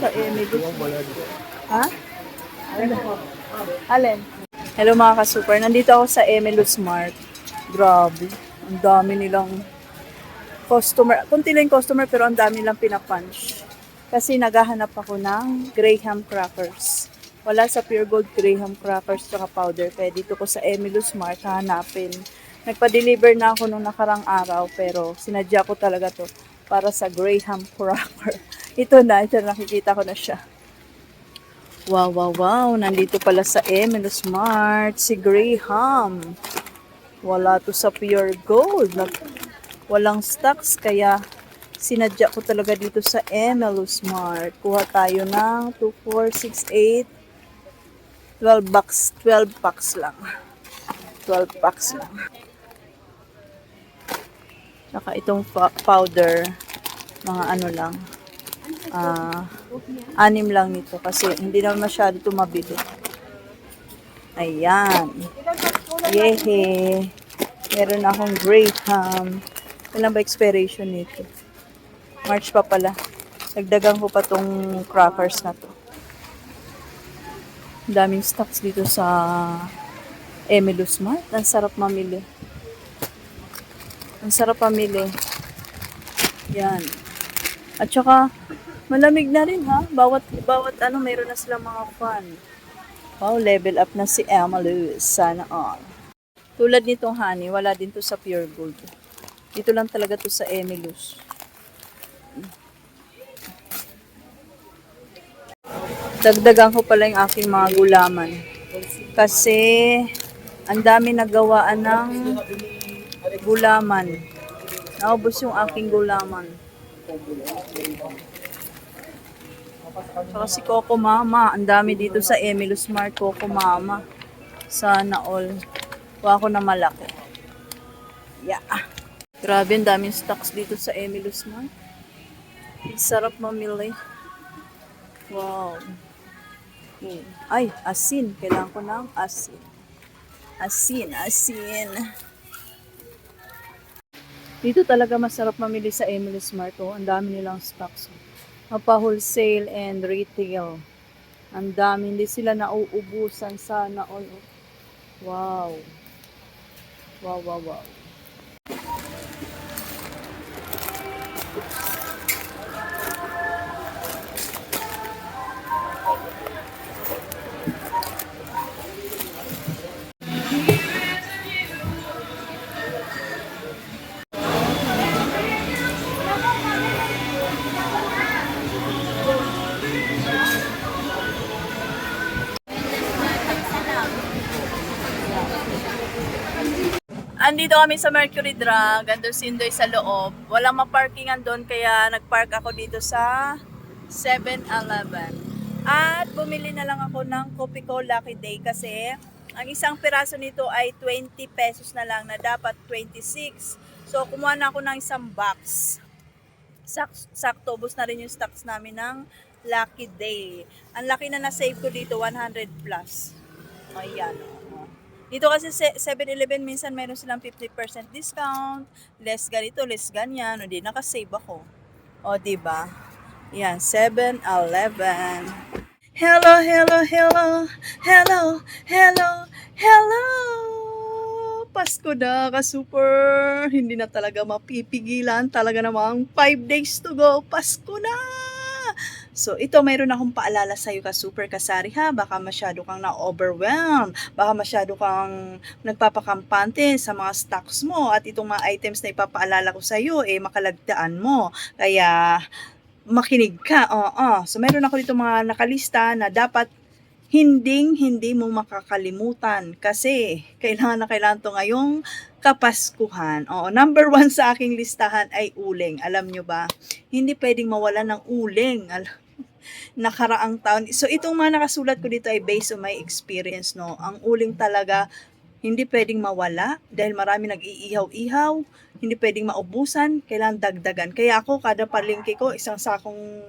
Sa Emily. Ha? Alin? Hello mga ka-super. Nandito ako sa Emily Smart. Grabe. Ang dami nilang customer. Kunti lang customer pero ang dami nilang pinapunch. Kasi naghahanap ako ng Graham crackers. Wala sa Pure Gold Graham crackers tsaka powder. Kaya dito ko sa Emily Smart hahanapin. Nagpa-deliver na ako nung nakarang araw pero sinadya ko talaga to para sa Graham cracker. Ito na, ito nakikita ko na siya. Wow, wow, wow. Nandito pala sa Emily Smart si Graham. Wala to sa Pure Gold. Nag walang stocks kaya sinadya ko talaga dito sa MLU Smart. Kuha tayo ng 2, 4, 6, 8, 12 bucks, 12 packs lang. 12 packs lang. Saka itong powder, mga ano lang, ah, anim lang nito kasi hindi naman masyado tumabili. Ayan. Yehe. Meron akong Graham. Kailan ba expiration nito? March pa pala. Nagdagan ko pa tong crackers na to. Daming stocks dito sa Emily Smart. Ang sarap mamili. Ang sarap mamili. Yan. At saka, malamig na rin ha. Bawat, bawat ano, mayroon na silang mga fan. Wow, level up na si Emily. Sana all. Tulad nitong honey, wala din to sa Pure Gold. Dito lang talaga to sa Emilus. Dagdagan ko pala yung aking mga gulaman. Kasi, ang dami nagawaan ng gulaman. Naubos yung aking gulaman. Saka si Coco Mama. Ang dami dito sa Emily Smart Coco Mama. Sana all. Kuha ko na malaki. Yeah. Grabe, ang daming stocks dito sa Emily Smart. Ang sarap mamili. Wow. Hmm. Ay, asin. Kailangan ko ng asin. Asin, asin. Dito talaga masarap mamili sa Emily Smart. Oh. Ang dami nilang stocks. Mapa-wholesale and retail. Ang dami. Hindi sila nauubusan sana. Oh. Wow. Wow, wow, wow. Andito kami sa Mercury Drug, andun si Indoy sa loob. Walang maparkingan doon kaya nagpark ako dito sa 7-Eleven. At bumili na lang ako ng Coffee Co Lucky Day kasi ang isang piraso nito ay 20 pesos na lang na dapat 26. So kumuha na ako ng isang box. Sak sakto, ubos na rin yung stocks namin ng Lucky Day. Ang laki na na-save ko dito, 100 plus. Ayan. oh. Dito kasi sa 7-Eleven, minsan meron silang 50% discount, less ganito, less ganyan, o di, nakasave ako. O, di ba? Yan, 7-Eleven. Hello, hello, hello, hello, hello, hello! Pasko na, ka-super! Hindi na talaga mapipigilan. Talaga namang 5 days to go. Pasko na! So, ito, mayroon akong paalala sa iyo ka super kasari ha. Baka masyado kang na-overwhelm. Baka masyado kang nagpapakampante sa mga stocks mo. At itong mga items na ipapaalala ko sa iyo, eh, makalagdaan mo. Kaya, makinig ka. Oo. So, meron ako dito mga nakalista na dapat hinding hindi mo makakalimutan kasi kailangan na kailangan to ngayong kapaskuhan. Oo, number one sa aking listahan ay uling. Alam nyo ba? Hindi pwedeng mawala ng uling. Al- nakaraang taon. So, itong mga nakasulat ko dito ay based on my experience, no? Ang uling talaga, hindi pwedeng mawala dahil marami nag-iihaw-ihaw, hindi pwedeng maubusan, kailangan dagdagan. Kaya ako, kada palengke ko, isang sakong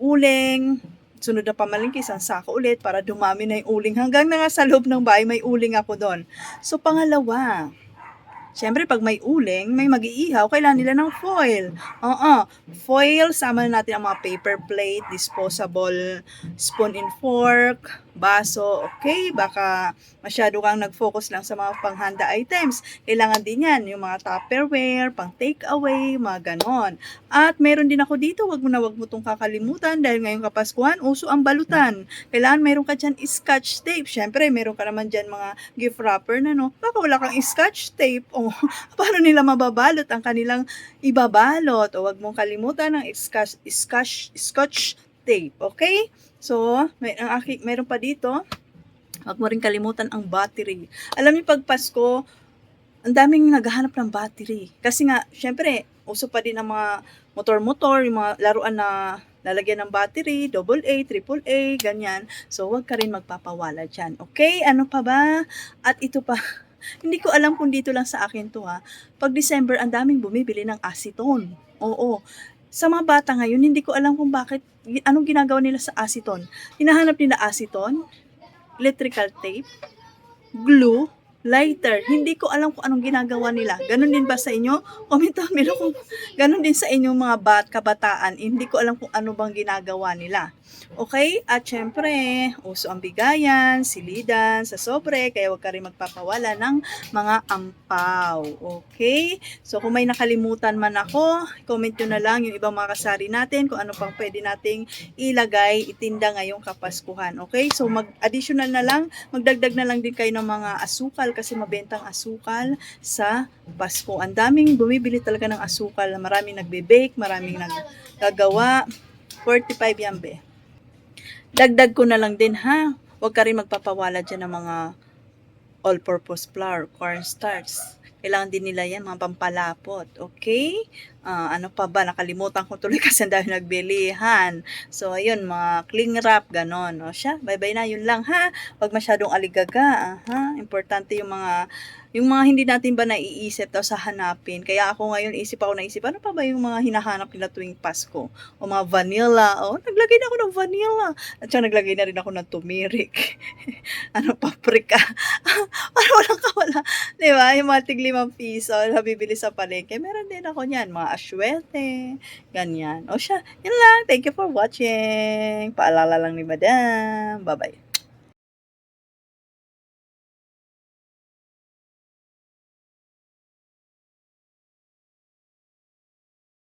uling, sunod na pamalingki, isang sako ulit para dumami na yung uling. Hanggang na nga sa loob ng bahay, may uling ako doon. So, pangalawa, Siyempre, pag may uling, may mag-iihaw, kailangan nila ng foil. Oo, foil, sama na natin ang mga paper plate, disposable spoon and fork, baso, okay? Baka masyado kang nag-focus lang sa mga panghanda items. Kailangan din yan, yung mga tupperware, pang take away, mga ganon. At meron din ako dito, wag mo na wag mo itong kakalimutan dahil ngayong Kapaskuhan, uso ang balutan. Kailangan meron ka dyan scotch tape. Siyempre, meron ka naman dyan mga gift wrapper na no. Baka wala kang scotch tape. O, paano nila mababalot ang kanilang ibabalot? O, wag mong kalimutan ng scotch, scotch, scotch tape. Okay? So, may, ang aki, meron pa dito. Wag mo rin kalimutan ang battery. Alam niyo pag Pasko, ang daming naghahanap ng battery. Kasi nga, syempre, uso pa din ang mga motor-motor, yung mga laruan na lalagyan ng battery, double A, triple A, ganyan. So, wag ka rin magpapawala dyan. Okay? Ano pa ba? At ito pa, hindi ko alam kung dito lang sa akin to ha. Pag December, ang daming bumibili ng acetone. Oo. Sa mga bata ngayon, hindi ko alam kung bakit, anong ginagawa nila sa acetone. Hinahanap nila acetone, electrical tape, glue, lighter. Hindi ko alam kung anong ginagawa nila. Ganon din ba sa inyo? Comment down below kung ganon din sa inyong mga bat, kabataan. Hindi ko alam kung ano bang ginagawa nila. Okay? At syempre, uso ang bigayan, silidan, sa sobre, kaya huwag ka rin magpapawala ng mga ampaw. Okay? So, kung may nakalimutan man ako, comment nyo na lang yung ibang mga kasari natin, kung ano pang pwede nating ilagay, itinda ngayong kapaskuhan. Okay? So, mag-additional na lang, magdagdag na lang din kayo ng mga asukal kasi mabentang asukal sa Pasko. Ang daming bumibili talaga ng asukal. Maraming nagbe-bake, maraming naggagawa. 45 yan, be. Dagdag ko na lang din, ha? Huwag ka rin magpapawala dyan ng mga all-purpose flour, cornstarch. Kailangan din nila yan, mga pampalapot. Okay? Ah, ano pa ba? Nakalimutan ko tuloy kasi dami nagbilihan. So, ayun, mga cling wrap, ganon. O siya, bye-bye na, yun lang ha. Huwag masyadong aligaga. Aha. Importante yung mga yung mga hindi natin ba naiisip daw sa hanapin. Kaya ako ngayon isip ako naisip, ano pa ba yung mga hinahanap nila tuwing Pasko? O mga vanilla. O, naglagay na ako ng vanilla. At saka naglagay na rin ako ng turmeric. ano, paprika. Para walang kawala. Di ba? Yung mga tig limang piso na bibili sa palengke. Meron din ako niyan. Mga aswete. Ganyan. O siya, yun lang. Thank you for watching. Paalala lang ni Madam. Bye-bye.